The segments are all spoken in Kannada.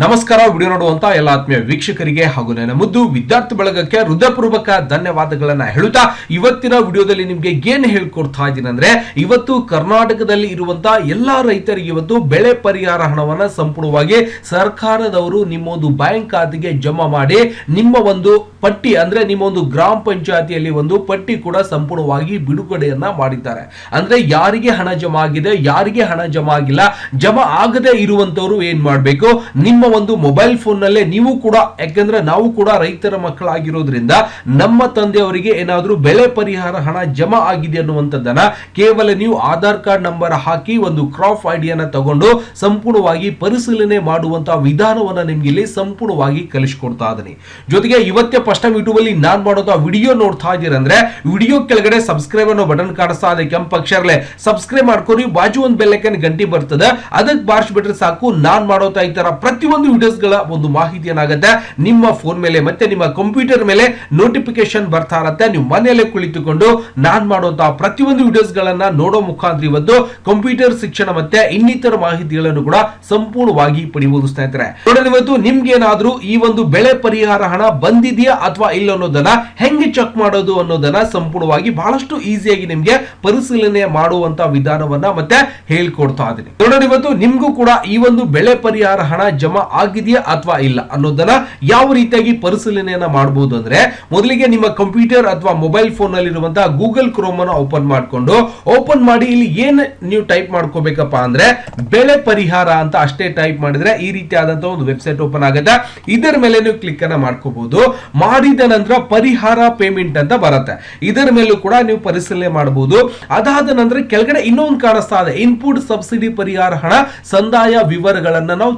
ನಮಸ್ಕಾರ, ವಿಡಿಯೋ ನೋಡುವಂತ ಎಲ್ಲ ಆತ್ಮೀಯ ವೀಕ್ಷಕರಿಗೆ ಹಾಗೂ ನನ್ನ ಮುದ್ದು ವಿದ್ಯಾರ್ಥಿ ಬಳಗಕ್ಕೆ ಹೃದಯಪೂರ್ವಕ ಧನ್ಯವಾದಗಳನ್ನ ಹೇಳುತ್ತಾ ಇವತ್ತಿನ ವಿಡಿಯೋದಲ್ಲಿ ನಿಮ್ಗೆ ಏನ್ ಹೇಳ್ಕೊಡ್ತಾ ಇದ್ದೀನಿ ಅಂದ್ರೆ ಇವತ್ತು ಕರ್ನಾಟಕದಲ್ಲಿ ಇರುವಂತ ಎಲ್ಲಾ ರೈತರಿಗೆ ಇವತ್ತು ಬೆಳೆ ಪರಿಹಾರ ಹಣವನ್ನ ಸಂಪೂರ್ಣವಾಗಿ ಸರ್ಕಾರದವರು ನಿಮ್ಮ ಒಂದು ಬ್ಯಾಂಕ್ ಖಾತೆಗೆ ಜಮಾ ಮಾಡಿ ನಿಮ್ಮ ಒಂದು ಪಟ್ಟಿ ಅಂದ್ರೆ ನಿಮ್ಮ ಒಂದು ಗ್ರಾಮ ಪಂಚಾಯತಿಯಲ್ಲಿ ಒಂದು ಪಟ್ಟಿ ಕೂಡ ಸಂಪೂರ್ಣವಾಗಿ ಬಿಡುಗಡೆಯನ್ನ ಮಾಡಿದ್ದಾರೆ. ಅಂದ್ರೆ ಯಾರಿಗೆ ಹಣ ಜಮಾ ಆಗಿದೆ, ಯಾರಿಗೆ ಹಣ ಜಮಾ ಆಗಿಲ್ಲ, ಜಮಾ ಆಗದೆ ಇರುವಂತವರು ಏನ್ ಮಾಡ್ಬೇಕು? ನಿಮ್ಮ ಒಂದು ಮೊಬೈಲ್ ಫೋನ್ ನಲ್ಲೇ ನೀವು ಕೂಡ, ಯಾಕಂದ್ರೆ ನಾವು ಕೂಡ ರೈತರ ಮಕ್ಕಳಾಗಿರೋದ್ರಿಂದ ನಮ್ಮ ತಂದೆಯವರಿಗೆ ಏನಾದರೂ ಬೆಳೆ ಪರಿಹಾರ ಹಣ ಜಮಾ ಆಗಿದೆ ಅನ್ನುವಂಥದ್ದನ್ನ ಕೇವಲ ನೀವು ಆಧಾರ್ ಕಾರ್ಡ್ ನಂಬರ್ ಹಾಕಿ ಒಂದು ಕ್ರಾಪ್ ಐಡಿಯನ್ನ ತಗೊಂಡು ಸಂಪೂರ್ಣವಾಗಿ ಪರಿಶೀಲನೆ ಮಾಡುವಂತಹ ವಿಧಾನವನ್ನ ನಿಮ್ಗೆ ಇಲ್ಲಿ ಸಂಪೂರ್ಣವಾಗಿ ಕಲಿಸ್ಕೊಡ್ತಾ ಇದ್ದೀನಿ. ಜೊತೆಗೆ ಇವತ್ತೇ ಫಸ್ಟ್ ಟೈಮ್ ಯೂಟ್ಯೂಬ್ ಅಲ್ಲಿ ನಾನ್ ಮಾಡೋದು ವಿಡಿಯೋ ನೋಡ್ತಾ ಇದ್ದೀರಂದ್ರೆ ವಿಡಿಯೋ ಕೆಳಗಡೆ ಸಬ್ಸ್ಕ್ರೈಬ್ ಅನ್ನೋ ಬಟನ್ ಕಾಣಿಸ್ತಾ ಇದೆ, ಕೆಂಪು ಅಕ್ಷರಲೆ ಸಬ್ಸ್ಕ್ರೈಬ್ ಮಾಡ್ಕೊರಿ ಬಾಜು ಒಂದು ಬೆಲ್ಲೈಕನ್ ಗಂಟಿ ಬರ್ತದೆ. ಅದಕ್ಕೆ ಬಾರಿಸ್ಬಿಟ್ರೆ ಸಾಕು, ನಾನ್ ಮಾಡೋತಾ ಈ ತರ ಪ್ರತಿಯೊಂದು ವಿಡಿಯೋಸ್ಗಳ ಒಂದು ಮಾಹಿತಿ ಏನಾಗುತ್ತೆ? ನಿಮ್ಮ ಫೋನ್ ಮೇಲೆ ಮತ್ತೆ ನಿಮ್ಮ ಕಂಪ್ಯೂಟರ್ ಮೇಲೆ ನೋಟಿಫಿಕೇಶನ್ ಬರ್ತಾ ಇರತ್ತೆ. ನೀವು ಮನೆಯಲ್ಲೇ ಕುಳಿತುಕೊಂಡು ನಾನ್ ಮಾಡುವಂತಹ ಪ್ರತಿಯೊಂದು ವಿಡಿಯೋಸ್ ಗಳನ್ನ ನೋಡೋ ಮುಖಾಂತರ ಇವತ್ತು ಕಂಪ್ಯೂಟರ್ ಶಿಕ್ಷಣ ಮತ್ತೆ ಇನ್ನಿತರ ಮಾಹಿತಿಗಳನ್ನು ಕೂಡ ಸಂಪೂರ್ಣವಾಗಿ ಪಡೆಯಬಹುದು ಸ್ನೇಹಿತರೆ ನೋಡೋಣ ಇವತ್ತು ನಿಮ್ಗೆ ಏನಾದ್ರೂ ಈ ಒಂದು ಬೆಳೆ ಪರಿಹಾರ ಹಣ ಬಂದಿದೆಯಾ ಅಥವಾ ಇಲ್ಲ ಅನ್ನೋದನ್ನ ಹೆಂಗೆ ಚೆಕ್ ಮಾಡೋದು ಅನ್ನೋದನ್ನ ಸಂಪೂರ್ಣವಾಗಿ ಬಹಳಷ್ಟು ಈಸಿಯಾಗಿ ನಿಮ್ಗೆ ಪರಿಶೀಲನೆ ಮಾಡುವಂತ ವಿಧಾನವನ್ನ ಮತ್ತೆ ಹೇಳ್ಕೊಡ್ತಾ ಇದ್ದೀನಿ. ನೋಡೋಣ ಇವತ್ತು ನಿಮ್ಗೂ ಕೂಡ ಈ ಒಂದು ಬೆಳೆ ಪರಿಹಾರ ಹಣ ಜಮಾ ಆಗಿದೆಯಾ ಅಥವಾ ಇಲ್ಲ ಅನ್ನೋದನ್ನ ಯಾವ ರೀತಿಯಾಗಿ ಪರಿಶೀಲನೆಯನ್ನ ಮಾಡಬಹುದು ಅಂದ್ರೆ ಮೊದಲಿಗೆ ನಿಮ್ಮ ಕಂಪ್ಯೂಟರ್ ಅಥವಾ ಮೊಬೈಲ್ ಫೋನ್ ಅಲ್ಲಿ ಇರುವಂತಹ ಗೂಗಲ್ ಕ್ರೋಮ್ ಅನ್ನು ಓಪನ್ ಮಾಡ್ಕೊಂಡು ಓಪನ್ ಮಾಡಿ ಇಲ್ಲಿ ಏನ್ ನೀವು ಟೈಪ್ ಮಾಡ್ಕೋಬೇಕಪ್ಪ ಅಂದ್ರೆ ಬೆಳೆ ಪರಿಹಾರ ಅಂತ ಅಷ್ಟೇ ಟೈಪ್ ಮಾಡಿದ್ರೆ ಈ ರೀತಿಯಾದಂತಹ ಒಂದು ವೆಬ್ಸೈಟ್ ಓಪನ್ ಆಗುತ್ತೆ. ಇದರ ಮೇಲೆ ನೀವು ಕ್ಲಿಕ್ ಅನ್ನ ಮಾಡ್ಕೋಬಹುದು ಮಾಡಿದ ನಂತರ ಪರಿಹಾರ ಪೇಮೆಂಟ್ ಅಂತ ಬರುತ್ತೆ. ಇದರ ಮೇಲೂ ಕೂಡ ನೀವು ಪರಿಶೀಲನೆ ಮಾಡಬಹುದು ಅದಾದ ನಂತರ ಕೆಳಗಡೆ ಇನ್ನೊಂದು ಕಾಣಿಸ್ತಾ ಇದೆ. ಇನ್ಪುಟ್ ಸಬ್ಸಿಡಿ ಪರಿಹಾರ ಹಣ, ಸಂದಾಯ ವಿವರಗಳನ್ನ ನಾವು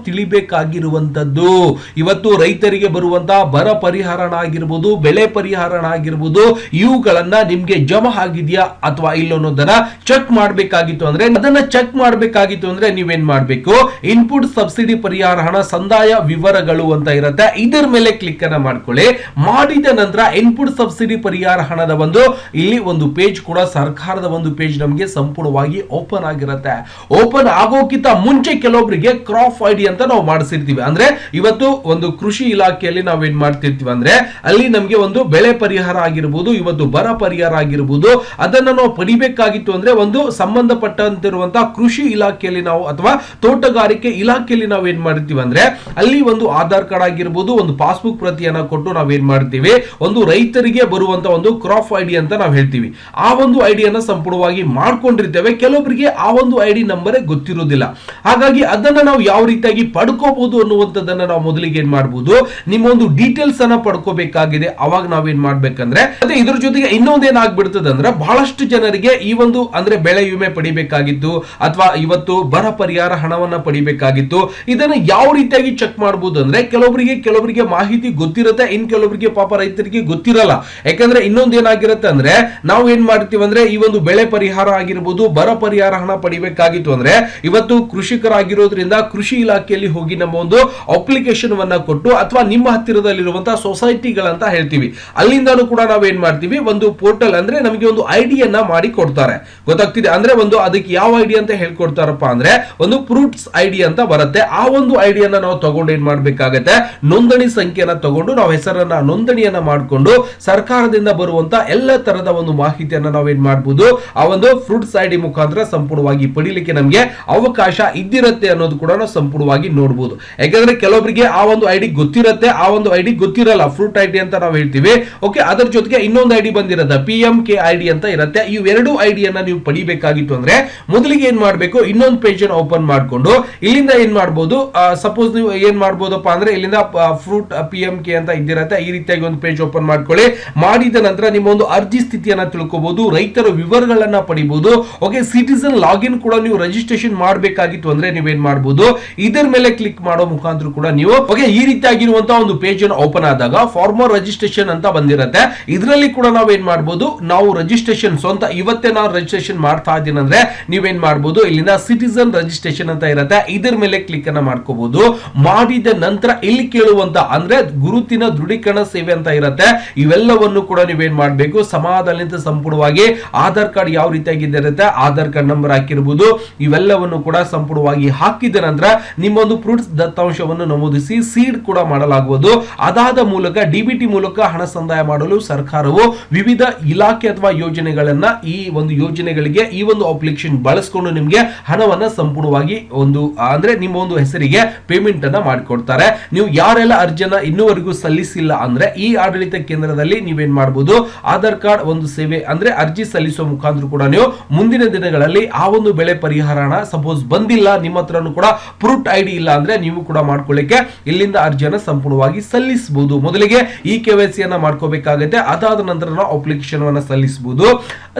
ತಿಳಿಬೇಕಾಗಿರುವಂತದ್ದು ಇವತ್ತು ರೈತರಿಗೆ ಬರುವಂತಹ ಬರ ಪರಿಹಾರ ಆಗಿರ್ಬೋದು ಬೆಳೆ ಪರಿಹಾರ ಹಣ ಆಗಿರ್ಬೋದು ಇವುಗಳನ್ನ ನಿಮ್ಗೆ ಜಮಾ ಆಗಿದೆಯಾ ಅಥವಾ ಇಲ್ಲ ಅನ್ನೋದನ್ನ ಚೆಕ್ ಮಾಡಬೇಕಾಗಿತ್ತು ಅಂದ್ರೆ, ಅದನ್ನ ಚೆಕ್ ಮಾಡಬೇಕಾಗಿತ್ತು ಅಂದ್ರೆ ನೀವೇನ್ ಮಾಡಬೇಕು? ಇನ್ಪುಟ್ ಸಬ್ಸಿಡಿ ಪರಿಹಾರ, ಹಣ ಸಂದಾಯ ವಿವರಗಳು ಅಂತ ಇರುತ್ತೆ. ಇದರ ಮೇಲೆ ಕ್ಲಿಕ್ ಅನ್ನ ಮಾಡ್ಕೊಳ್ಳಿ. ಮಾಡಿದ ನಂತರ ಇನ್ಪುಟ್ ಸಬ್ಸಿಡಿ ಪರಿಹಾರ ಹಣದ ಒಂದು, ಇಲ್ಲಿ ಒಂದು ಪೇಜ್ ಕೂಡ ಸರ್ಕಾರದ ಒಂದು ಪೇಜ್ ನಮಗೆ ಸಂಪೂರ್ಣವಾಗಿ ಓಪನ್ ಆಗಿರುತ್ತೆ. ಓಪನ್ ಆಗೋಕ್ಕಿಂತ ಮುಂಚೆ ಕೆಲವೊಬ್ಬರಿಗೆ ಕ್ರಾಪ್ ಐಡಿ ಅಂತ ನಾವು ಮಾಡಿಸಿರ್ತೀವಿ. ಅಂದ್ರೆ ಇವತ್ತು ಒಂದು ಕೃಷಿ ಇಲಾಖೆಯಲ್ಲಿ ನಾವು ಏನ್ ಮಾಡ್ತಿರ್ತೀವಿ ಅಂದ್ರೆ ಅಲ್ಲಿ ನಮಗೆ ಒಂದು ಬೆಳೆ ಪರಿಹಾರ ಆಗಿರ್ಬೋದು, ಇವತ್ತು ಬರ ಪರಿಹಾರ ಆಗಿರ್ಬೋದು, ಅದನ್ನ ನಾವು ಪಡಿಬೇಕಾಗಿತ್ತು ಅಂದ್ರೆ ಒಂದು ಸಂಬಂಧಪಟ್ಟಂತಿರುವಂತಹ ಕೃಷಿ ಇಲಾಖೆಯಲ್ಲಿ ನಾವು ಅಥವಾ ತೋಟಗಾರಿಕೆ ಇಲಾಖೆಯಲ್ಲಿ ನಾವು ಏನ್ ಮಾಡ್ತೀವಿ ಅಂದ್ರೆ ಅಲ್ಲಿ ಒಂದು ಆಧಾರ್ ಕಾರ್ಡ್ ಆಗಿರ್ಬೋದು, ಒಂದು ಪಾಸ್ಬುಕ್ ಪ್ರತಿಯನ್ನ ಕೊಟ್ಟು ನಾವೇನ್ ಮಾಡ್ತೀವಿ, ಒಂದು ರೈತರಿಗೆ ಬರುವಂತ ಒಂದು ಕ್ರಾಪ್ ಐಡಿ ಅಂತ ನಾವು ಹೇಳ್ತೀವಿ. ಆ ಒಂದು ಐಡಿಯನ್ನ ಸಂಪೂರ್ಣವಾಗಿ ಮಾಡ್ಕೊಂಡಿರ್ತೇವೆ. ಕೆಲವೊಬ್ಬರಿಗೆ ಆ ಒಂದು ಐಡಿ ನಂಬರೇ ಗೊತ್ತಿರೋದಿಲ್ಲ ಹಾಗಾಗಿ ಅದನ್ನ ನಾವು ಯಾವ ರೀತಿಯಾಗಿ ಪಡ್ಕೋಬಹುದು ಅನ್ನುವಂಥದ್ದನ್ನ ನಾವು ಮೊದಲಿಗೆ ಏನ್ ಮಾಡಬಹುದು ನಿಮ್ಮ ಒಂದು ಡೀಟೇಲ್ಸ್ ಅನ್ನ ಪಡ್ಕೋಬೇಕಾಗಿದೆ. ಅವಾಗ ನಾವೇನ್ ಮಾಡ್ಬೇಕಂದ್ರೆ ಅದೇ ಇದ್ರ ಜೊತೆಗೆ ಇನ್ನೊಂದ್ ಏನಾಗ್ಬಿಡ್ತದೆ ಅಂದ್ರೆ, ಬಹಳಷ್ಟು ಜನರಿಗೆ ಈ ಒಂದು ಅಂದ್ರೆ ಬೆಳೆ ವಿಮೆ ಪಡಿಬೇಕಾಗಿತ್ತು, ಅಥವಾ ಇವತ್ತು ಬರ ಪರಿಹಾರ ಹಣವನ್ನ ಪಡಿಬೇಕಾಗಿತ್ತು. ಇದನ್ನ ಯಾವ ರೀತಿಯಾಗಿ ಚೆಕ್ ಮಾಡಬಹುದು ಅಂದ್ರೆ ಕೆಲವೊಬ್ಬರಿಗೆ ಕೆಲವೊಬ್ಬರಿಗೆ ಮಾಹಿತಿ ಗೊತ್ತಿರುತ್ತೆ, ಇನ್ ಕೆಲವೊಬ್ಬರಿಗೆ ಪಾಪ ರೈತರಿಗೆ ಗೊತ್ತಿರಲ್ಲ. ಯಾಕಂದ್ರೆ ಇನ್ನೊಂದ್ ಏನಾಗಿರುತ್ತೆ ಅಂದ್ರೆ, ನಾವು ಏನ್ ಮಾಡ್ತೀವಿ ಅಂದ್ರೆ, ಈ ಒಂದು ಬೆಳೆ ಪರಿಹಾರ ಆಗಿರ್ಬೋದು, ಬರ ಪರಿಹಾರ ಹಣ ಪಡಿಬೇಕಾಗಿತ್ತು ಅಂದ್ರೆ, ಇವತ್ತು ಕೃಷಿಕರಾಗಿರೋದ್ರಿಂದ ಕೃಷಿ ಇಲಾಖೆಯಲ್ಲಿ ಹೋಗಿ ನಮ್ಮ ಒಂದು ಅಪ್ಲಿಕೇಶನ್ ಅನ್ನ ಕೊಟ್ಟು ಅಥವಾ ನಿಮ್ಮ ಹತ್ತಿರದಲ್ಲಿರುವಂತಹ ಸೊಸೈಟಿಗಳಂತ ಹೇಳ್ತೀವಿ. ಅಲ್ಲಿಂದಲೂ ಕೂಡ ನಾವು ಏನ್ ಮಾಡ್ತೀವಿ, ಒಂದು ಪೋರ್ಟಲ್ ಅಂದ್ರೆ ನಮಗೆ ಒಂದು ಐಡಿಯನ್ನ ಮಾಡಿ ಕೊಡ್ತಾರೆ. ಗೊತ್ತಾಗ್ತಿದೆ? ಅಂದ್ರೆ ಒಂದು ಅದಕ್ಕೆ ಯಾವ ಐಡಿ ಅಂತ ಹೇಳ್ಕೊಡ್ತಾರಪ್ಪ ಅಂದ್ರೆ ಒಂದು ಪ್ರೂಟ್ಸ್ ಐಡಿ ಅಂತ ಬರುತ್ತೆ. ಆ ಒಂದು ಐಡಿಯನ್ನ ನಾವು ತಗೊಂಡು ಏನ್ ಮಾಡ್ಬೇಕಾಗತ್ತೆ? ನೋಂದಣಿ ಸಂಖ್ಯೆಯನ್ನ ತಗೊಂಡು ನಾವು ಹೆಸರನ್ನ, ನೋಂದಣಿಯನ್ನ ಮಾಡಿಕೊಂಡು ಸರ್ಕಾರದಿಂದ ಬರುವಂತ ಎಲ್ಲ ತರದ ಒಂದು ಮಾಹಿತಿಯನ್ನ ನಾವು ಏನ್ ಮಾಡಬಹುದು ಆ ಒಂದು ಫ್ರೂಟ್ಸ್ ಐಡಿ ಮುಖಾಂತರ ಸಂಪೂರ್ಣವಾಗಿ ಪಡಿಲಿಕ್ಕೆ ನಮಗೆ ಅವಕಾಶ ಇದ್ದಿರುತ್ತೆ ಅನ್ನೋದು ಕೂಡ ನಾವು ಸಂಪೂರ್ಣವಾಗಿ ನೋಡಬಹುದು ಯಾಕಂದ್ರೆ ಕೆಲವೊಬ್ಬರಿಗೆ ಆ ಒಂದು ಐಡಿ ಗೊತ್ತಿರತ್ತೆ, ಆ ಒಂದು ಐಡಿ ಗೊತ್ತಿರಲ್ಲ. ಫ್ರೂಟ್ ಐಡಿ ಅಂತ ನಾವು ಹೇಳ್ತೀವಿ. ಓಕೆ ಅದರ ಜೊತೆಗೆ ಇನ್ನೊಂದು ಐಡಿ ಬಂದಿರುತ್ತೆ. ಪಿ ಎಂ ಕೆ ಐಡಿ ಅಂತ ಇರುತ್ತೆ. ಇವೆರಡು ಐಡಿಯನ್ನ ನೀವು ಪಡಿಬೇಕಾಗಿತ್ತು ಅಂದ್ರೆ ಮೊದಲಿಗೆ ಏನ್ ಮಾಡಬೇಕು? ಇನ್ನೊಂದು ಪೇಜ್ ಅನ್ನು ಓಪನ್ ಮಾಡಿಕೊಂಡು ಇಲ್ಲಿಂದ ಏನ್ ಮಾಡಬಹುದು ಸಪೋಸ್ ನೀವು ಏನ್ ಮಾಡಬಹುದಪ್ಪ ಅಂದ್ರೆ ಇಲ್ಲಿಂದ ಫ್ರೂಟ್ ಪಿ ಎಂ ಕೆ ಅಂತ ಇದ್ದಿರತ್ತೆ. ಈ ರೀತಿಯಾಗಿ ಒಂದು ಪೇಜ್ ಓಪನ್ ಮಾಡ್ಕೊಳ್ಳಿ. ಮಾಡಿದ ನಂತರ ನಿಮ್ಮ ಒಂದು ಅರ್ಜಿ ಸ್ಥಿತಿಯನ್ನ ತಿಳ್ಕೋಬಹುದು ರೈತರ ವಿವರಗಳನ್ನ ಪಡಿಬಹುದು ಓಕೆ ಸಿಟಿಸನ್ ಲಾಗಿನ್ ಕೂಡ ನೀವು ರಿಜಿಸ್ಟ್ರೇಷನ್ ಮಾಡಬೇಕಾಗಿತ್ತು ಅಂದ್ರೆ ನೀವೇನ್ ಮಾಡಬಹುದು ಇದರ ಮೇಲೆ ಕ್ಲಿಕ್ ಮಾಡೋ ಮುಖಾಂತರ ಕೂಡ ನೀವು ಓಕೆ ಈ ರೀತಿಯಾಗಿರುವಂತಹ ಒಂದು ಪೇಜ್ ಅನ್ನು ಓಪನ್ ಆದಾಗ ಫಾರ್ಮರ್ ರಿಜಿಸ್ಟ್ರೇಷನ್ ಅಂತ ಬಂದಿರತ್ತೆ. ಇದರಲ್ಲಿ ಕೂಡ ನಾವು ಏನ್ ಮಾಡಬಹುದು ನಾವು ರಿಜಿಸ್ಟ್ರೇಷನ್ ಸ್ವಂತ ಇವತ್ತೇ ನಾವು ರಿಜಿಸ್ಟ್ರೇಷನ್ ಮಾಡ್ತಾ ಇದ್ದೀನಿ ಅಂದ್ರೆ ನೀವೇನ್ ಮಾಡಬಹುದು ಇಲ್ಲಿನ ಸಿಟಿಸನ್ ರಿಜಿಸ್ಟ್ರೇಷನ್ ಅಂತ ಇರುತ್ತೆ. ಇದರ ಮೇಲೆ ಕ್ಲಿಕ್ ಅನ್ನ ಮಾಡ್ಕೋಬಹುದು ಮಾಡಿದ ನಂತರ ಇಲ್ಲಿ ಕೇಳುವಂತ ಅಂದ್ರೆ ಗುರುತಿನ ದೃಢೀಕರಣ ಸೇವೆ ಅಂತ ಇರುತ್ತೆ. ಇವೆಲ್ಲವನ್ನು ಕೂಡ ನೀವೇನ್ ಮಾಡಬೇಕು? ಸಮಾಧಾನದಿಂದ ಸಂಪೂರ್ಣವಾಗಿ ಆಧಾರ್ ಕಾರ್ಡ್ ಯಾವ ರೀತಿಯಾಗಿ ಇರುತ್ತೆ? ಆಧಾರ್ ಕಾರ್ಡ್ ನಂಬರ್ ಹಾಕಿರ್ಬೋದು. ಇವೆಲ್ಲವನ್ನು ಕೂಡ ಸಂಪೂರ್ಣವಾಗಿ ಹಾಕಿದ ನಂತರ ನಿಮ್ಮ ಒಂದು ಫ್ರೂಟ್ಸ್ ದತ್ತಾಂಶವನ್ನು ನಮೂದಿಸಿ ಸೀಡ್ ಕೂಡ ಮಾಡಲಾಗುವುದು. ಅದಾದ ಮೂಲಕ ಡಿಬಿಟಿ ಮೂಲಕ ಹಣ ಸಂದಾಯ ಮಾಡಲು ಸರ್ಕಾರವು ವಿವಿಧ ಇಲಾಖೆ ಅಥವಾ ಯೋಜನೆಗಳನ್ನ ಈ ಒಂದು ಯೋಜನೆಗಳಿಗೆ, ಈ ಒಂದು ಅಪ್ಲಿಕೇಶನ್ ಬಳಸ್ಕೊಂಡು ನಿಮಗೆ ಹಣವನ್ನ ಸಂಪೂರ್ಣವಾಗಿ ಒಂದು, ಅಂದ್ರೆ ನಿಮ್ಮ ಒಂದು ಹೆಸರಿಗೆ ಪೇಮೆಂಟ್ ಅನ್ನ ಮಾಡಿಕೊಡ್ತಾರೆ. ನೀವು ಯಾರೆಲ್ಲ ಅರ್ಜಿಯನ್ನ ಇನ್ನೂವರೆಗೂ ಸಲ್ಲಿಸಿಲ್ಲ ಅಂದ್ರೆ ಈ ಆಡಳಿತ ಕೇಂದ್ರದಲ್ಲಿ ನೀವೇನ್ ಮಾಡಬಹುದು ಆಧಾರ್ ಕಾರ್ಡ್ ಒಂದು ಸೇವೆ ಅಂದ್ರೆ ಅರ್ಜಿ ಸಲ್ಲಿಸುವ ಮುಖಾಂತರ ಕೂಡ ನೀವು ಮುಂದಿನ ದಿನಗಳಲ್ಲಿ ಆ ಒಂದು ಬೆಳೆ ಪರಿಹಾರ ಸಪೋಸ್ ಬಂದಿಲ್ಲ, ನಿಮ್ಮ ಹತ್ರನೂ ಕೂಡ ಪ್ರೂಫ್ ಐಡಿ ಇಲ್ಲ ಅಂದ್ರೆ ಕೂಡ ಮಾಡ್ಕೊಳ್ಳಿಕ್ಕೆ ಇಲ್ಲಿಂದ ಅರ್ಜಿಯನ್ನು ಸಂಪೂರ್ಣವಾಗಿ ಸಲ್ಲಿಸಬಹುದು. ಮೊದಲಿಗೆ ಈ ಕೆ ವೈ ಸಿಯನ್ನ ಮಾಡ್ಕೋಬೇಕಾಗುತ್ತೆ, ಅದಾದ ನಂತರ ನಾವು ಅಪ್ಲಿಕೇಶನ್ ಅನ್ನ ಸಲ್ಲಿಸಬಹುದು.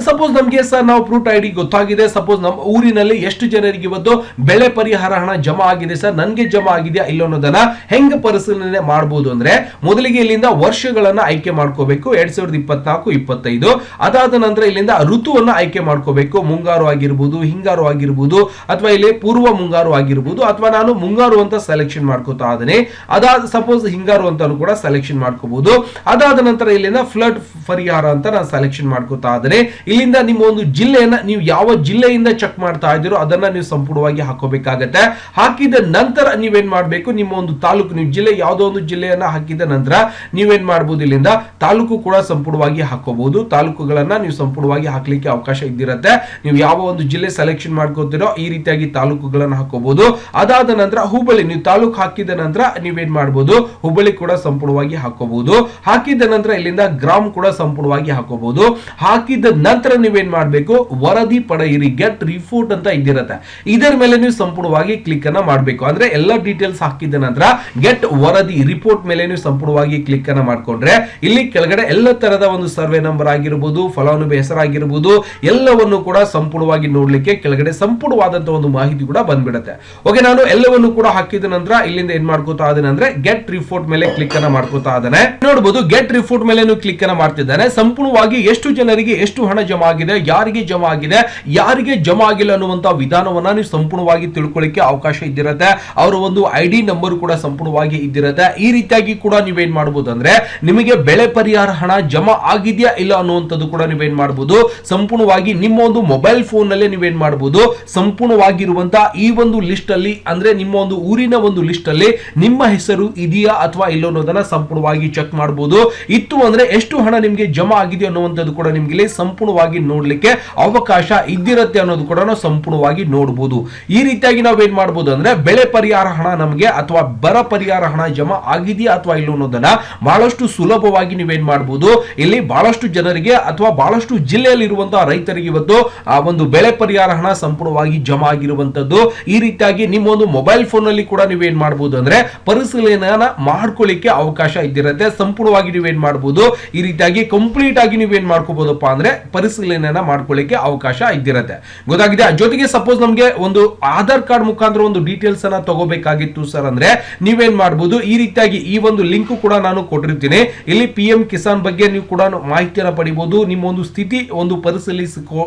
ಸಪೋಸ್ ನಮಗೆ ಸರ್ ನಾವು ಪ್ರೂಟ್ ಐಡಿ ಗೊತ್ತಾಗಿದೆ ಸಪೋಸ್ ನಮ್ಮ ಊರಿನಲ್ಲಿ ಎಷ್ಟು ಜನರಿಗೆ ಇವತ್ತು ಬೆಳೆ ಪರಿಹಾರ ಹಣ ಜಮಾ ಆಗಿದೆ ಸರ್, ನನಗೆ ಜಮಾ ಆಗಿದೆಯಾ ಇಲ್ಲ ಅನ್ನೋದನ್ನ ಹೆಂಗೆ ಪರಿಶೀಲನೆ ಮಾಡಬಹುದು ಅಂದ್ರೆ, ಮೊದಲಿಗೆ ಇಲ್ಲಿಂದ ವರ್ಷಗಳನ್ನ ಆಯ್ಕೆ ಮಾಡ್ಕೋಬೇಕು, ಎರಡ್ ಸಾವಿರದ ಇಪ್ಪತ್ನಾಲ್ಕು, ಇಪ್ಪತ್ತೈದು. ಅದಾದ ನಂತರ ಇಲ್ಲಿಂದ ಋತುವನ್ನ ಆಯ್ಕೆ ಮಾಡ್ಕೋಬೇಕು, ಮುಂಗಾರು ಆಗಿರ್ಬೋದು, ಹಿಂಗಾರು ಆಗಿರ್ಬೋದು, ಅಥವಾ ಇಲ್ಲಿ ಪೂರ್ವ ಮುಂಗಾರು ಆಗಿರ್ಬೋದು, ಅಥವಾ ನಾನು ಮುಂಗಾರು ಅಂತ ಸೆಲೆಕ್ಷನ್ ಮಾಡ್ಕೋತಾ ಆದನೆ ಅದಾದ ಸಪೋಸ್ ಹಿಂಗಾರು ಅಂತಾನು ಕೂಡ ಸೆಲೆಕ್ಷನ್ ಮಾಡ್ಕೋಬಹುದು ಅದಾದ ನಂತರ ಇಲ್ಲಿಂದ ಫ್ಲಡ್ ಪರಿಹಾರ ಅಂತ ನಾನು ಸೆಲೆಕ್ಷನ್ ಮಾಡ್ಕೋತಾ ಆದನೆ ಇಲ್ಲಿಂದ ನಿಮ್ಮ ಒಂದು ಜಿಲ್ಲೆಯನ್ನ ನೀವು ಯಾವ ಜಿಲ್ಲೆಯಿಂದ ಚೆಕ್ ಮಾಡ್ತಾ ಇದ್ದೀರೋ ಅದನ್ನ ನೀವು ಸಂಪೂರ್ಣವಾಗಿ ಹಾಕೋಬೇಕಾಗತ್ತೆ. ಹಾಕಿದ ನಂತರ ನೀವೇನ್ ಮಾಡಬೇಕು? ನಿಮ್ಮ ಒಂದು ತಾಲೂಕು, ನೀವು ಜಿಲ್ಲೆ ಯಾವುದೋ ಒಂದು ಜಿಲ್ಲೆಯನ್ನ ಹಾಕಿದ ನಂತರ ನೀವೇನ್ ಮಾಡಬಹುದು ಇಲ್ಲಿಂದ? ತಾಲೂಕು ಕೂಡ ಸಂಪೂರ್ಣವಾಗಿ ಹಾಕೋಬಹುದು ತಾಲೂಕುಗಳನ್ನ ನೀವು ಸಂಪೂರ್ಣವಾಗಿ ಹಾಕ್ಲಿಕ್ಕೆ ಅವಕಾಶ ಇದ್ದಿರತ್ತೆ. ನೀವು ಯಾವ ಒಂದು ಜಿಲ್ಲೆ ಸೆಲೆಕ್ಷನ್ ಮಾಡ್ಕೋತಿರೋ ಈ ರೀತಿಯಾಗಿ ತಾಲೂಕುಗಳನ್ನ ಹಾಕೋಬಹುದು ಅದಾದ ನಂತರ ಹುಬ್ಬಳ್ಳಿ ನೀವು ತಾಲೂಕು ಹಾಕಿದ ನಂತರ ನೀವೇನ್ ಮಾಡಬಹುದು ಹುಬ್ಬಳ್ಳಿ ಕೂಡ ಸಂಪೂರ್ಣವಾಗಿ ಹಾಕೋಬಹುದು. ಹಾಕಿದ ನಂತರ ಇಲ್ಲಿಂದ ಗ್ರಾಮ್ ಕೂಡ ಸಂಪೂರ್ಣವಾಗಿ ಹಾಕೋಬಹುದು. ಹಾಕಿದ ನಂತರ ನೀವೇನ್ ಮಾಡಬೇಕು? ವರದಿ ಪಡೆಯಿರಿ ಗೆಟ್ ರಿಪೋರ್ಟ್ ಅಂತ ಇದ್ದಿರತ್ತೆ. ಇದರ ಮೇಲೆ ನೀವು ಸಂಪೂರ್ಣವಾಗಿ ಕ್ಲಿಕ್ ಅನ್ನ ಮಾಡಬೇಕು. ಅಂದ್ರೆ ಎಲ್ಲ ಡೀಟೇಲ್ಸ್ ಹಾಕಿದ ನಂತರ ಗೆಟ್ ವರದಿ ರಿಪೋರ್ಟ್ ಮೇಲೆ ನೀವು ಸಂಪೂರ್ಣವಾಗಿ ಕ್ಲಿಕ್ ಅನ್ನ ಮಾಡ್ಕೊಂಡ್ರೆ ಇಲ್ಲಿ ಕೆಳಗಡೆ ಎಲ್ಲ ತರದ ಒಂದು ಸರ್ವೆ ನಂಬರ್ ಆಗಿರಬಹುದು ಫಲಾನುಭವಿ ಹೆಸರಾಗಿರಬಹುದು ಎಲ್ಲವನ್ನು ಕೂಡ ಸಂಪೂರ್ಣವಾಗಿ ನೋಡ್ಲಿಕ್ಕೆ ಕೆಳಗಡೆ ಸಂಪೂರ್ಣವಾದಂತಹ ಒಂದು ಮಾಹಿತಿ ಕೂಡ ಬಂದ್ಬಿಡುತ್ತೆ. ಓಕೆ, ನಾನು ಎಲ್ಲವನ್ನು ಕೂಡ ಹಾಕಿದ ಇಲ್ಲಿಂದ ಏನ್ ಮಾಡ್ಕೋತಾ ಅಂದ್ರೆ ಗೆಟ್ ರಿಪೋರ್ಟ್ ಮೇಲೆ ಕ್ಲಿಕ್ ಅನ್ನ ಮಾಡ್ಕೋತಾ ಇದ್ದಾನೆ. ನೋಡಬಹುದು ಗೆಟ್ ರಿಪೋರ್ಟ್ ಮೇಲೆ ಕ್ಲಿಕ್ ಅನ್ನ ಮಾಡ್ತಿದ್ದಾನೆ. ಸಂಪೂರ್ಣವಾಗಿ ಎಷ್ಟು ಜನರಿಗೆ ಎಷ್ಟು ಹಣ ಜಮಾ ಆಗಿದೆ, ಯಾರಿಗೆ ಜಮಾ ಆಗಿದೆ, ಯಾರಿಗೆ ಜಮಾ ಆಗಿಲ್ಲ ಅನ್ನುವಂತ ವಿಧಾನವನ್ನ ನೀವು ಸಂಪೂರ್ಣವಾಗಿ ತಿಳ್ಕೊಳ್ಳಿಕ್ಕೆ ಅವಕಾಶ ಇದ್ದಿರತ್ತೆ. ಅವರ ಒಂದು ಐಡಿ ನಂಬರ್ ಕೂಡ ಸಂಪೂರ್ಣವಾಗಿ ಇದ್ದಿರತ್ತೆ. ಈ ರೀತಿಯಾಗಿ ಕೂಡ ನೀವೇನ್ ಮಾಡಬಹುದು ಅಂದ್ರೆ ನಿಮಗೆ ಬೆಳೆ ಪರಿಹಾರ ಹಣ ಜಮಾ ಆಗಿದೆಯಾ ಇಲ್ಲ ಅನ್ನುವಂಥದ್ದು ಕೂಡ ನೀವೇನ್ ಮಾಡಬಹುದು ಸಂಪೂರ್ಣವಾಗಿ ನಿಮ್ಮ ಒಂದು ಮೊಬೈಲ್ ಫೋನ್ ನಲ್ಲೇ ನೀವೇನ್ ಮಾಡಬಹುದು ಸಂಪೂರ್ಣವಾಗಿರುವಂತಹ ಈ ಒಂದು ಲಿಸ್ಟ್ ಅಲ್ಲಿ ಅಂದ್ರೆ ನಿಮ್ಮ ಒಂದು ಊರಿನ ಒಂದು ಲಿಸ್ಟ್ ಅಲ್ಲಿ ನಿಮ್ಮ ಹೆಸರು ಇದೆಯಾ ಅಥವಾ ಇಲ್ಲ ಅನ್ನೋದನ್ನ ಸಂಪೂರ್ಣವಾಗಿ ಚೆಕ್ ಮಾಡಬಹುದು ಇತ್ತು ಅಂದ್ರೆ ಎಷ್ಟು ಹಣ ನಿಮ್ಗೆ ಜಮಾ ಆಗಿದೆ ಅನ್ನುವಂಥದ್ದು ಕೂಡ ನಿಮ್ಗೆ ಇಲ್ಲಿ ಸಂಪೂರ್ಣವಾಗಿ ನೋಡ್ಲಿಕ್ಕೆ ಅವಕಾಶ ಇದ್ದಿರತ್ತೆ ಅನ್ನೋದು ಕೂಡ ನಾವು ಸಂಪೂರ್ಣವಾಗಿ ನೋಡಬಹುದು ಈ ರೀತಿಯಾಗಿ ನಾವು ಏನ್ ಮಾಡಬಹುದು ಅಂದ್ರೆ ಬೆಳೆ ಪರಿಹಾರ ಹಣ ನಮಗೆ ಅಥವಾ ಬರ ಪರಿಹಾರ ಹಣ ಜಮಾ ಆಗಿದೆಯಾ ಅಥವಾ ಇಲ್ಲ ಅನ್ನೋದನ್ನ ಬಹಳಷ್ಟು ಸುಲಭವಾಗಿ ನೀವೇನ್ ಮಾಡಬಹುದು ಇಲ್ಲಿ ಬಹಳಷ್ಟು ಜನರಿಗೆ ಅಥವಾ ಬಹಳಷ್ಟು ಜಿಲ್ಲೆಯಲ್ಲಿ ಇರುವಂತಹ ರೈತರಿಗೆ ಇವತ್ತು ಆ ಒಂದು ಬೆಳೆ ಪರಿಹಾರ ಹಣ ಸಂಪೂರ್ಣವಾಗಿ ಜಮಾ ಆಗಿರುವಂತದ್ದು ಈ ರೀತಿಯಾಗಿ ನಿಮ್ಮ ಒಂದು ಮೊಬೈಲ್ ಫೋನ್ನಲ್ಲಿ ಕೂಡ ನೀವೇನ್ ಮಾಡಬಹುದು ಅಂದ್ರೆ ಪರಿಶೀಲನೆಯನ್ನ ಮಾಡ್ಕೊಳ್ಳಿಕ್ಕೆ ಅವಕಾಶ ಇದ್ದಿರುತ್ತೆ. ಸಂಪೂರ್ಣವಾಗಿ ನೀವೇನ್ ಮಾಡಬಹುದು ಈ ರೀತಿಯಾಗಿ ಕಂಪ್ಲೀಟ್ ಆಗಿ ನೀವೇನ್ ಮಾಡ್ಕೋಬಹುದಪ್ಪ ಅಂದ್ರೆ ಪರಿಶೀಲನೆಯನ್ನ ಮಾಡ್ಕೊಳ್ಳಿಕ್ಕೆ ಅವಕಾಶ ಇದ್ದಿರುತ್ತೆ. ಗೊತ್ತಾಗಿದೆ? ಜೊತೆಗೆ ಸಪೋಸ್ ನಮಗೆ ಒಂದು ಆಧಾರ್ ಕಾರ್ಡ್ ಮುಖಾಂತರ ಒಂದು ಡೀಟೇಲ್ಸ್ ಅನ್ನ ತಗೋಬೇಕಾಗಿತ್ತು ಸರ್ ಅಂದ್ರೆ ನೀವೇನ್ ಮಾಡಬಹುದು ಈ ರೀತಿಯಾಗಿ ಈ ಒಂದು ಲಿಂಕ್ ಕೂಡ ನಾನು ಕೊಟ್ಟಿರ್ತೀನಿ. ಇಲ್ಲಿ ಪಿ ಕಿಸಾನ್ ಬಗ್ಗೆ ನೀವು ಕೂಡ ಮಾಹಿತಿಯನ್ನು ಪಡಿಬಹುದು ನಿಮ್ಮ ಒಂದು ಸ್ಥಿತಿ ಒಂದು ಪರಿಶೀಲಿಸಿಕೊ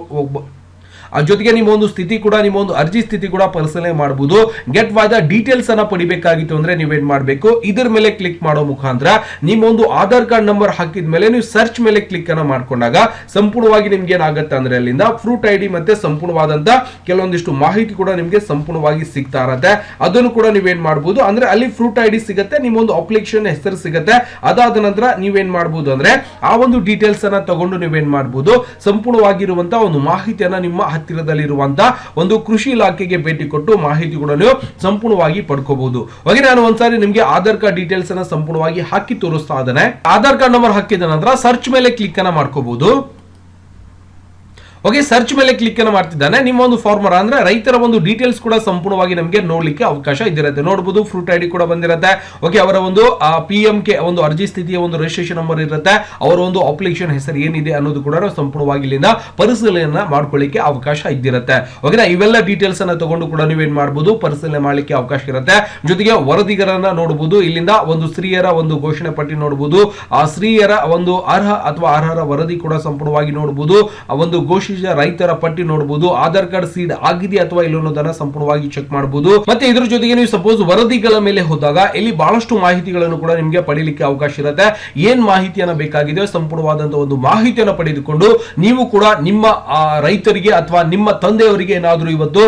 ಜೊತೆಗೆ ನಿಮ್ಮ ಒಂದು ಸ್ಥಿತಿ ಕೂಡ ನಿಮ್ಮ ಒಂದು ಅರ್ಜಿ ಸ್ಥಿತಿ ಕೂಡ ಪರಿಶೀಲನೆ ಮಾಡಬಹುದು ಗೆಟ್ ವಾದ ಡೀಟೇಲ್ಸ್ ಅನ್ನ ಪಡಿಬೇಕಾಗಿತ್ತು ಅಂದ್ರೆ ನೀವೇನ್ ಮಾಡಬೇಕು? ಇದರ ಮೇಲೆ ಕ್ಲಿಕ್ ಮಾಡೋ ಮುಖಾಂತರ ನಿಮ್ಮ ಒಂದು ಆಧಾರ್ ಕಾರ್ಡ್ ನಂಬರ್ ಹಾಕಿದ ಮೇಲೆ ನೀವು ಸರ್ಚ್ ಮೇಲೆ ಕ್ಲಿಕ್ ಅನ್ನ ಮಾಡ್ಕೊಂಡಾಗ ಸಂಪೂರ್ಣವಾಗಿ ನಿಮ್ಗೆ ಏನಾಗುತ್ತೆ ಅಂದ್ರೆ ಅಲ್ಲಿಂದ ಫ್ರೂಟ್ ಐ ಡಿ ಮತ್ತೆ ಸಂಪೂರ್ಣವಾದಂತ ಕೆಲವೊಂದಿಷ್ಟು ಮಾಹಿತಿ ಕೂಡ ನಿಮ್ಗೆ ಸಂಪೂರ್ಣವಾಗಿ ಸಿಗ್ತಾ ಇರತ್ತೆ. ಅದನ್ನು ಕೂಡ ನೀವೇನ್ ಮಾಡಬಹುದು ಅಂದ್ರೆ ಅಲ್ಲಿ ಫ್ರೂಟ್ ಐ ಡಿ ಸಿಗುತ್ತೆ ನಿಮ್ಮ ಒಂದು ಅಪ್ಲಿಕೇಶನ್ ಹೆಸರು ಸಿಗುತ್ತೆ. ಅದಾದ ನಂತರ ನೀವೇನ್ ಮಾಡಬಹುದು ಅಂದ್ರೆ ಆ ಒಂದು ಡೀಟೇಲ್ಸ್ ಅನ್ನ ತಗೊಂಡು ನೀವೇನ್ ಮಾಡಬಹುದು ಸಂಪೂರ್ಣವಾಗಿರುವಂತಹ ಒಂದು ಮಾಹಿತಿಯನ್ನ ನಿಮ್ಮ ಹತ್ತಿರದಲ್ಲಿರುವಂತಹ ಒಂದು ಕೃಷಿ ಇಲಾಖೆಗೆ ಭೇಟಿ ಕೊಟ್ಟು ಮಾಹಿತಿಗಳನ್ನು ಸಂಪೂರ್ಣವಾಗಿ ಪಡ್ಕೋಬಹುದು. ಹಾಗೆ ನಾನು ಒಂದ್ಸಾರಿ ನಿಮ್ಗೆ ಆಧಾರ್ ಕಾರ್ಡ್ ಡೀಟೇಲ್ಸ್ ಅನ್ನ ಸಂಪೂರ್ಣವಾಗಿ ಹಾಕಿ ತೋರಿಸ್ತಾ ಇದ್ದಾನೆ. ಆಧಾರ್ ಕಾರ್ಡ್ ನಂಬರ್ ಹಾಕಿದ ನಂತರ ಸರ್ಚ್ ಮೇಲೆ ಕ್ಲಿಕ್ ಅನ್ನ ಮಾಡ್ಕೋಬಹುದು. ಓಕೆ ಸರ್ಚ್ ಮೇಲೆ ಕ್ಲಿಕ್ ಅನ್ನು ಮಾಡ್ತಿದ್ದಾನೆ. ನಿಮ್ಮ ಒಂದು ಫಾರ್ಮರ್ ಅಂದ್ರೆ ರೈತರ ಒಂದು ಡೀಟೇಲ್ಸ್ ಕೂಡ ಸಂಪೂರ್ಣವಾಗಿ ನಮಗೆ ನೋಡ್ಲಿಕ್ಕೆ ಅವಕಾಶ ಇದಿರುತ್ತೆ ನೋಡಬಹುದು ಫ್ರೂಟ್ ಐಡಿ ಕೂಡ ಬಂದಿರುತ್ತೆ. ಓಕೆ ಅವರ ಒಂದು ಪಿ ಎಂ ಕೆ ಒಂದು ಅರ್ಜಿ ಸ್ಥಿತಿಯ ಒಂದು ರಿಜಿಸ್ಟ್ರೇಷನ್ ನಂಬರ್ ಇರುತ್ತೆ. ಅವರ ಒಂದು ಅಪ್ಲಿಕೇಶನ್ ಹೆಸರು ಏನಿದೆ ಅನ್ನೋದು ಕೂಡ ಸಂಪೂರ್ಣವಾಗಿ ಇಲ್ಲಿಂದ ಪರಿಶೀಲನೆ ಮಾಡ್ಕೊಳ್ಳಿಕ್ಕೆ ಅವಕಾಶ ಇದ್ದಿರುತ್ತೆ. ಓಕೆನಾ ಇವೆಲ್ಲ ಡೀಟೇಲ್ಸ್ ಅನ್ನ ತಗೊಂಡು ಕೂಡ ನೀವೇನ್ ಮಾಡಬಹುದು ಪರಿಶೀಲನೆ ಮಾಡಲಿಕ್ಕೆ ಅವಕಾಶ ಇರುತ್ತೆ. ಜೊತೆಗೆ ವರದಿಗರನ್ನ ನೋಡಬಹುದು ಇಲ್ಲಿಂದ ಒಂದು ಸ್ತ್ರೀಯರ ಒಂದು ಘೋಷಣೆ ಪಟ್ಟಿ ನೋಡಬಹುದು ಆ ಸ್ತ್ರೀಯರ ಒಂದು ಅರ್ಹ ಅಥವಾ ಅರ್ಹರ ವರದಿ ಕೂಡ ಸಂಪೂರ್ಣವಾಗಿ ನೋಡಬಹುದು ಆ ಒಂದು ಘೋಷಿತ ಪರಿಶಿಷ್ಟ ರೈತರ ಪಟ್ಟಿ ನೋಡಬಹುದು ಆಧಾರ್ ಕಾರ್ಡ್ ಸೀಡ್ ಆಗಿದೆ ಅಥವಾ ಇಲ್ಲ ಅನ್ನೋದನ್ನ ಸಂಪೂರ್ಣವಾಗಿ ಚೆಕ್ ಮಾಡಬಹುದು ಮತ್ತೆ ಇದ್ರ ಜೊತೆಗೆ ನೀವು ಸಪೋಸ್ ವರದಿಗಳ ಮೇಲೆ ಹೋದಾಗ, ಇಲ್ಲಿ ಬಹಳಷ್ಟು ಮಾಹಿತಿಗಳನ್ನು ಕೂಡ ನಿಮಗೆ ಪಡೀಲಿಕ್ಕೆ ಅವಕಾಶ ಇರುತ್ತೆ. ಏನ್ ಮಾಹಿತಿಯನ್ನ ಬೇಕಾಗಿದೆ? ಸಂಪೂರ್ಣವಾದಂತಹ ಒಂದು ಮಾಹಿತಿಯನ್ನು ಪಡೆದುಕೊಂಡು ನೀವು ಕೂಡ ನಿಮ್ಮ ರೈತರಿಗೆ ಅಥವಾ ನಿಮ್ಮ ತಂದೆಯವರಿಗೆ ಏನಾದರೂ ಇವತ್ತು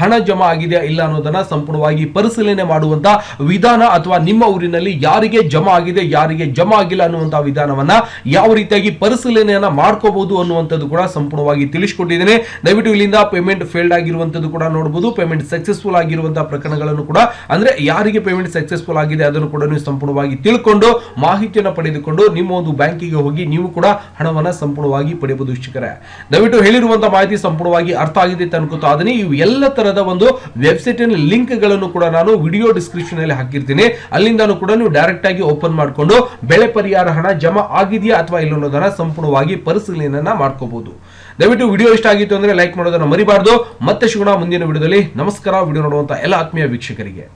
ಹಣ ಜಮಾ ಆಗಿದೆ ಇಲ್ಲ ಅನ್ನೋದನ್ನ ಸಂಪೂರ್ಣವಾಗಿ ಪರಿಶೀಲನೆ ಮಾಡುವಂತ ವಿಧಾನ ಅಥವಾ ನಿಮ್ಮ ಊರಿನಲ್ಲಿ ಯಾರಿಗೆ ಜಮಾ ಆಗಿದೆ, ಯಾರಿಗೆ ಜಮಾ ಆಗಿಲ್ಲ ಅನ್ನುವಂತಹ ವಿಧಾನವನ್ನ ಯಾವ ರೀತಿಯಾಗಿ ಪರಿಶೀಲನೆಯನ್ನ ಮಾಡ್ಕೋಬಹುದು ಅನ್ನುವಂಥದ್ದು ಕೂಡ ಸಂಪೂರ್ಣವಾಗಿ ತಿಳಿಸ್ಕೊಟ್ಟಿದ್ದೇನೆ. ದಯವಿಟ್ಟು ಇಲ್ಲಿಂದ ಪೇಮೆಂಟ್ ಫೇಲ್ಡ್ ಆಗಿರುವಂತದ್ದು ಕೂಡ ನೋಡಬಹುದು ಪೇಮೆಂಟ್ ಸಕ್ಸಸ್ಫುಲ್ ಆಗಿರುವಂತಹ ಪ್ರಕರಣಗಳನ್ನು ಕೂಡ, ಅಂದ್ರೆ ಯಾರಿಗೆ ಪೇಮೆಂಟ್ ಸಕ್ಸಸ್ಫುಲ್ ಆಗಿದೆ ಅದನ್ನು ಕೂಡ ನೀವು ಸಂಪೂರ್ಣವಾಗಿ ತಿಳ್ಕೊಂಡು, ಮಾಹಿತಿಯನ್ನು ಪಡೆದುಕೊಂಡು ನಿಮ್ಮ ಒಂದು ಬ್ಯಾಂಕಿಗೆ ಹೋಗಿ ನೀವು ಕೂಡ ಹಣವನ್ನು ಸಂಪೂರ್ಣವಾಗಿ ಪಡೆಯಬಹುದು ಶಿಕ್ಷಕರ ದಯವಿಟ್ಟು ಹೇಳಿರುವಂತಹ ಮಾಹಿತಿ ಸಂಪೂರ್ಣವಾಗಿ ಅರ್ಥ ಆಗಿದೆ ಅನ್ಕೋತಾ ಅದನ್ನೇ ಇವು ಎಲ್ಲ ತರದ ಒಂದು ವೆಬ್ಸೈಟ್ ಲಿಂಕ್ಗಳನ್ನು ಕೂಡ ನಾನು ವಿಡಿಯೋ ಡಿಸ್ಕ್ರಿಪ್ಷನ್ ಅಲ್ಲಿ ಹಾಕಿರ್ತೀನಿ. ಅಲ್ಲಿಂದನೂ ಕೂಡ ನೀವು ಡೈರೆಕ್ಟ್ ಆಗಿ ಓಪನ್ ಮಾಡಿಕೊಂಡು, ಬೆಳೆ ಪರಿಹಾರ ಹಣ ಜಮಾ ಆಗಿದೆಯಾ ಅಥವಾ ಇಲ್ಲ ಅನ್ನೋದನ್ನ ಸಂಪೂರ್ಣವಾಗಿ ಪರಿಶೀಲನೆಯನ್ನ ಮಾಡ್ಕೋಬಹುದು ದಯವಿಟ್ಟು ವಿಡಿಯೋ ಇಷ್ಟ ಆಗಿತ್ತು ಅಂದ್ರೆ ಲೈಕ್ ಮಾಡೋದನ್ನ ಮರಿಬಾರ್ದು. ಮತ್ತೆ ಸಿಗೋಣ ಮುಂದಿನ ವಿಡಿಯೋದಲ್ಲಿ. ನಮಸ್ಕಾರ. ವಿಡಿಯೋ ನೋಡುವಂತ ಎಲ್ಲ ಆತ್ಮೀಯ ವೀಕ್ಷಕರಿಗೆ.